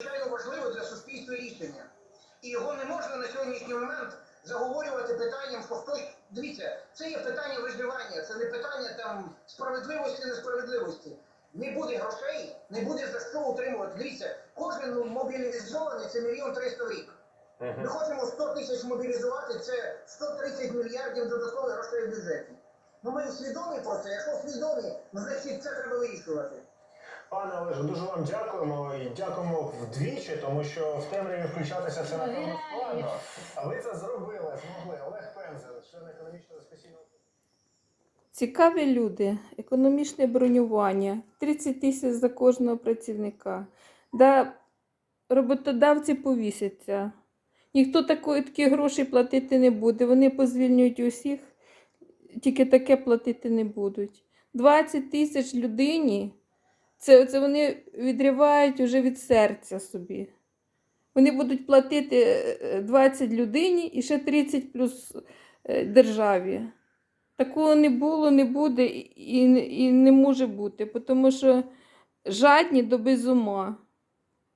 надзвичайно важливе для суспільства рішення. І його не можна на сьогоднішній момент заговорювати питанням, що хтось. Дивіться, це є питання виживання, це не питання там справедливості, несправедливості. Не буде грошей, не буде за що утримувати. Дивіться, кожен мобілізований це мільйон триста в рік. Ми хочемо 100 тисяч мобілізувати, це 130 мільярдів додаткових грошей в бюджеті. Ну ми свідомі про це. Якщо свідомі, значить це треба вирішувати. Пане Олеже, дуже вам дякуємо і дякуємо вдвічі, тому що в темряві включатися це напевно складно. А ви це зробили, змогли. Олег Пензел, член економічного дискусійного. Цікаві люди, економічне бронювання, 30 тисяч за кожного працівника. Да, роботодавці повісяться. Ніхто такої, такі гроші платити не буде. Вони позвільнюють усіх, тільки таке платити не будуть. 20 тисяч людині, це, це вони відривають уже від серця собі. Вони будуть платити е, 20 людині і ще 30 плюс е, державі. Такого не було, не буде і, і не може бути, тому що жадні до безума.